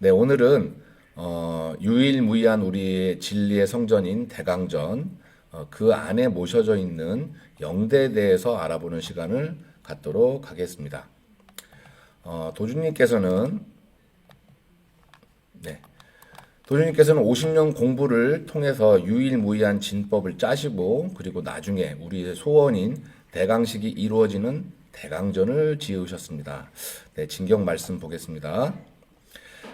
네, 오늘은 어, 유일무이한 우리의 진리의 성전인 대강전 어, 그 안에 모셔져 있는 영대에 대해서 알아보는 시간을 갖도록 하겠습니다. 어, 도주님께서는 네, 도주님께서는 50년 공부를 통해서 유일무이한 진법을 짜시고 그리고 나중에 우리의 소원인 대강식이 이루어지는 대강전을 지으셨습니다. 네, 진경 말씀 보겠습니다.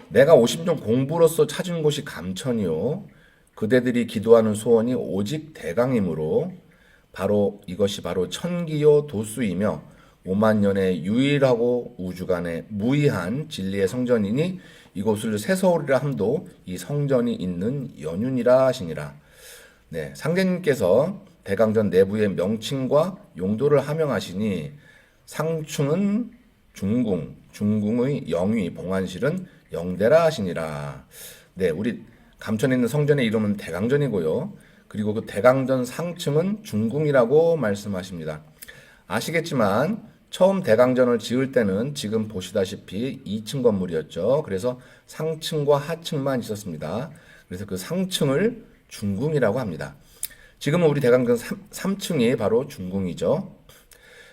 내가 50년 공부로서 찾은 곳이 감천이요. 그대들이 기도하는 소원이 오직 대강이므로 바로 이것이 바로 천기요 도수이며 오만 년의 유일하고 우주간의 무이한 진리의 성전이니 이곳을 새서울이라 함도 이 성전이 있는 연윤이라 하시니라. 네, 상대님께서 대강전 내부의 명칭과 용도를 하명하시니 상충은 중궁, 중궁의 영위, 봉안실은 영대라 하시니라. 네, 우리 감천에 있는 성전의 이름은 대강전이고요. 그리고 그 대강전 상층은 중궁이라고 말씀하십니다. 아시겠지만 처음 대강전을 지을 때는 지금 보시다시피 2층 건물이었죠. 그래서 상층과 하층만 있었습니다. 그래서 그 상층을 중궁이라고 합니다. 지금은 우리 대강전 3, 층이 바로 중궁이죠.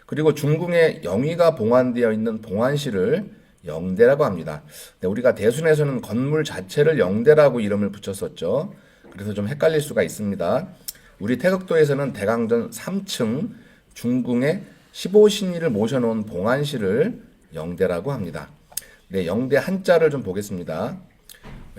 그리고 중궁에 영위가 봉안되어 있는 봉안실을 영대라고 합니다. 네, 우리가 대순에서는 건물 자체를 영대라고 이름을 붙였었죠. 그래서 좀 헷갈릴 수가 있습니다. 우리 태극도에서는 대강전 3층 중궁에 15신이를 모셔놓은 봉안실을 영대라고 합니다. 네, 영대 한자를 좀 보겠습니다.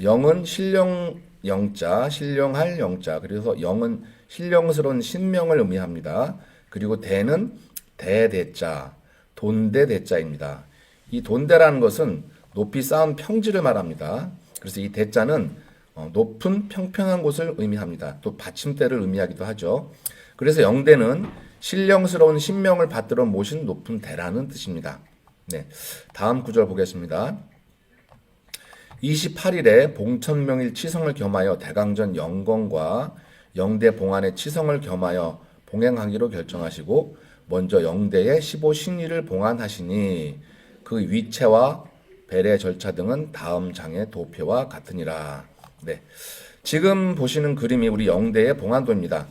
영은 신령 영자, 신령할 영자. 그래서 영은 신령스러운 신명을 의미합니다. 그리고 대는 대대자, 돈대 대자입니다. 이 돈대라는 것은 높이 쌓은 평지를 말합니다. 그래서 이 대자는 어, 높은 평평한 곳을 의미합니다. 또 받침대를 의미하기도 하죠. 그래서 영대는 신령스러운 신명을 받들어 모신 높은 대라는 뜻입니다. 네, 다음 구절 보겠습니다. 28일에 봉천명일 치성을 겸하여 대강전 영건과 영대 봉안의 치성을 겸하여 봉행하기로 결정하시고 먼저 영대의 15신리를 봉안하시니 그 위체와 배례 절차 등은 다음 장의 도표와 같으니라. 네. 지금 보시는 그림이 우리 영대의 봉안도입니다.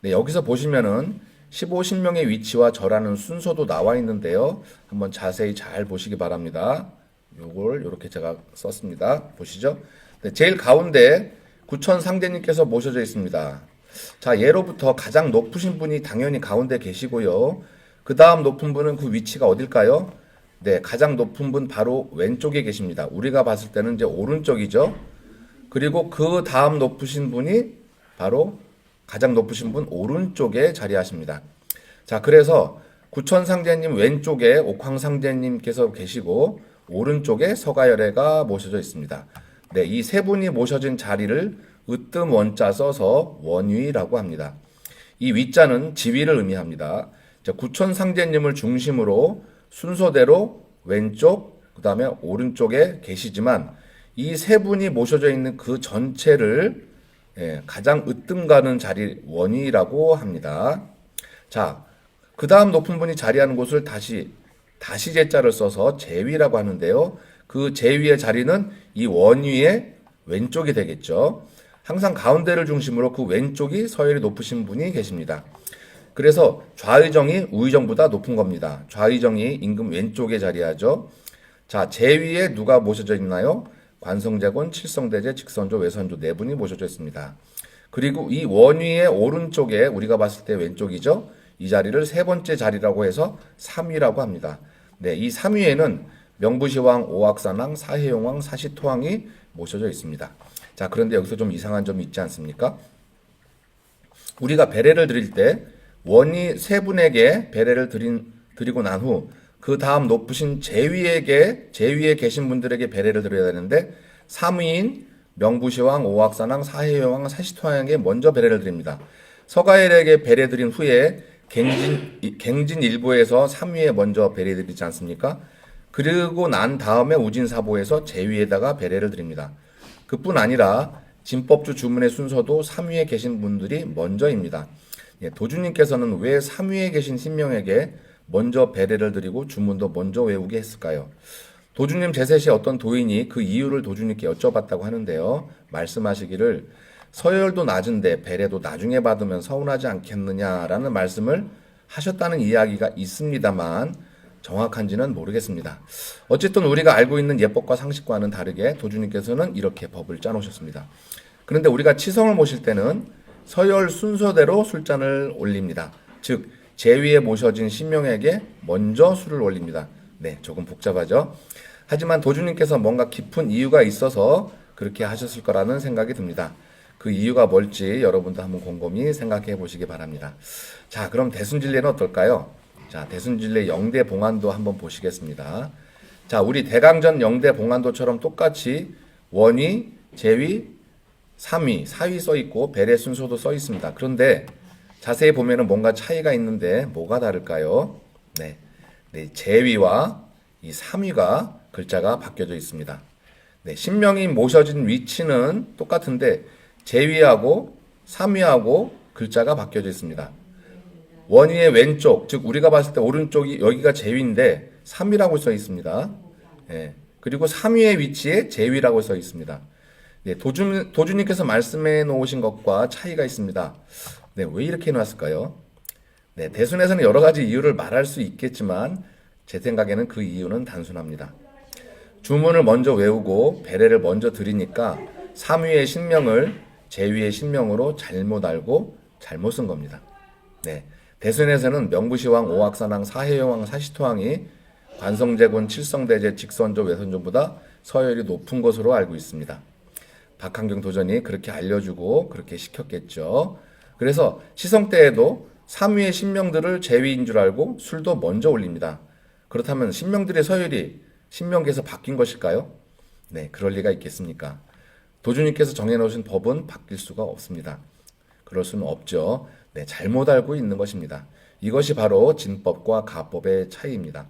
네, 여기서 보시면은 15신명의 위치와 절하는 순서도 나와 있는데요. 한번 자세히 잘 보시기 바랍니다. 요걸 이렇게 제가 썼습니다. 보시죠. 네, 제일 가운데 구천 상대님께서 모셔져 있습니다. 자, 예로부터 가장 높으신 분이 당연히 가운데 계시고요. 그 다음 높은 분은 그 위치가 어딜까요? 네, 가장 높은 분 바로 왼쪽에 계십니다. 우리가 봤을 때는 이제 오른쪽이죠. 그리고 그 다음 높으신 분이 바로 가장 높으신 분 오른쪽에 자리하십니다. 자, 그래서 구천 상제님 왼쪽에 옥황 상제님께서 계시고 오른쪽에 서가열애가 모셔져 있습니다. 네, 이 세 분이 모셔진 자리를 으뜸 원자 써서 원위라고 합니다. 이 위자는 지위를 의미합니다. 자, 구천 상제님을 중심으로 순서대로 왼쪽, 그 다음에 오른쪽에 계시지만 이 세 분이 모셔져 있는 그 전체를 예, 가장 으뜸 가는 자리 원위라고 합니다. 자, 그 다음 높은 분이 자리하는 곳을 다시 다시 제자를 써서 제위라고 하는데요. 그 제위의 자리는 이 원위의 왼쪽이 되겠죠. 항상 가운데를 중심으로 그 왼쪽이 서열이 높으신 분이 계십니다. 그래서 좌의정이 우의정보다 높은 겁니다. 좌의정이 임금 왼쪽에 자리하죠. 자, 제위에 누가 모셔져 있나요? 관성제곤, 칠성대제, 직선조, 외선조 네 분이 모셔져 있습니다. 그리고 이 원위의 오른쪽에 우리가 봤을 때 왼쪽이죠. 이 자리를 세 번째 자리라고 해서 3위라고 합니다. 네, 이 3위에는 명부시왕, 오악산왕, 사해용왕, 사시토왕이 모셔져 있습니다. 자, 그런데 여기서 좀 이상한 점이 있지 않습니까? 우리가 배례를 드릴 때 원이 세 분에게 배례를 드린, 드리고 난 후 그 다음 높으신 제위에게 제위에 계신 분들에게 배례를 드려야 되는데 3위인 명부시왕, 오악산왕, 사해왕, 사시토왕에게 먼저 배례를 드립니다. 서가엘에게 배례 드린 후에 갱진, 갱진 일부에서 3위에 먼저 배례 드리지 않습니까? 그리고 난 다음에 우진사보에서 제위에다가 배례를 드립니다. 그뿐 아니라 진법주 주문의 순서도 3위에 계신 분들이 먼저입니다. 예, 도주님께서는 왜 3위에 계신 신명에게 먼저 배례를 드리고 주문도 먼저 외우게 했을까요? 도주님 시 어떤 도인이 그 이유를 도주님께 여쭤봤다고 하는데요. 말씀하시기를 서열도 낮은데 배례도 나중에 받으면 서운하지 않겠느냐라는 말씀을 하셨다는 이야기가 있습니다만 정확한지는 모르겠습니다. 어쨌든 우리가 알고 있는 예법과 상식과는 다르게 도주님께서는 이렇게 법을 짜놓으셨습니다. 그런데 우리가 치성을 모실 때는 서열 순서대로 술잔을 올립니다. 즉 제위에 모셔진 신명에게 먼저 술을 올립니다. 네, 조금 복잡하죠. 하지만 도주님께서 뭔가 깊은 이유가 있어서 그렇게 하셨을 거라는 생각이 듭니다. 그 이유가 뭘지 여러분도 한번 곰곰이 생각해 보시기 바랍니다. 자, 그럼 대순진례는 어떨까요? 자, 대순진례 영대 봉안도 한번 보시겠습니다. 자, 우리 대강전 영대 봉안도처럼 똑같이 원위, 제위, 삼위, 사위 써 있고 배례 순서도 써 있습니다. 그런데 자세히 보면은 뭔가 차이가 있는데 뭐가 다를까요? 네. 네, 제위와 이 삼위가 글자가 바뀌어져 있습니다. 네, 신명이 모셔진 위치는 똑같은데 제위하고 삼위하고 글자가 바뀌어져 있습니다. 원위의 왼쪽, 즉 우리가 봤을 때 오른쪽이 여기가 제위인데 삼위라고 써 있습니다. 예. 그리고 삼위의 위치에 제위라고 써 있습니다. 네, 도주, 도주님께서 말씀해 놓으신 것과 차이가 있습니다. 네, 왜 이렇게 해놨을까요? 네, 대순에서는 여러 가지 이유를 말할 수 있겠지만 제 생각에는 그 이유는 단순합니다. 주문을 먼저 외우고 배례를 먼저 드리니까 삼위의 신명을 제위의 신명으로 잘못 알고 잘못 쓴 겁니다. 네. 대순에서는 명부시왕, 오악산왕, 사해여왕, 사시토왕이 관성제군, 칠성대제, 직선조, 외선조보다 서열이 높은 것으로 알고 있습니다. 박한경 도전이 그렇게 알려주고 그렇게 시켰겠죠. 그래서 시성 때에도 3위의 신명들을 제위인 줄 알고 술도 먼저 올립니다. 그렇다면 신명들의 서열이 신명계에서 바뀐 것일까요? 네, 그럴 리가 있겠습니까? 도주님께서 정해놓으신 법은 바뀔 수가 없습니다. 그럴 수는 없죠. 네, 잘못 알고 있는 것입니다. 이것이 바로 진법과 가법의 차이입니다.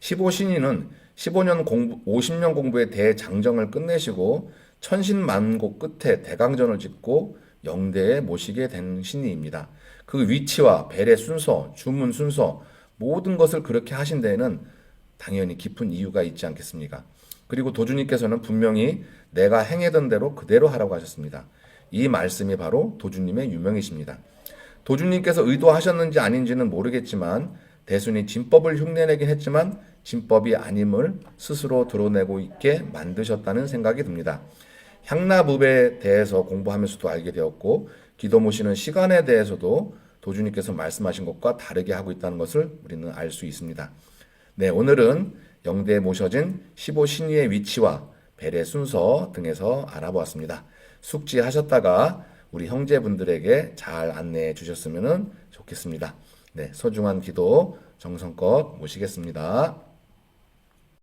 15신인은 15년 공부, 50년 공부의 대장정을 끝내시고 천신만고 끝에 대강전을 짓고 영대에 모시게 된 신이입니다. 그 위치와 벨의 순서, 주문 순서, 모든 것을 그렇게 하신 데에는 당연히 깊은 이유가 있지 않겠습니까? 그리고 도주님께서는 분명히 내가 행하던 대로 그대로 하라고 하셨습니다. 이 말씀이 바로 도주님의 유명이십니다. 도주님께서 의도하셨는지 아닌지는 모르겠지만 대순이 진법을 흉내내긴 했지만 진법이 아님을 스스로 드러내고 있게 만드셨다는 생각이 듭니다. 향나무배에 대해서 공부하면서도 알게 되었고 기도 모시는 시간에 대해서도 도주님께서 말씀하신 것과 다르게 하고 있다는 것을 우리는 알 수 있습니다. 네, 오늘은 영대에 모셔진 15신의의 위치와 벨의 순서 등에서 알아보았습니다. 숙지하셨다가 우리 형제분들에게 잘 안내해 주셨으면 좋겠습니다. 네, 소중한 기도 정성껏 모시겠습니다.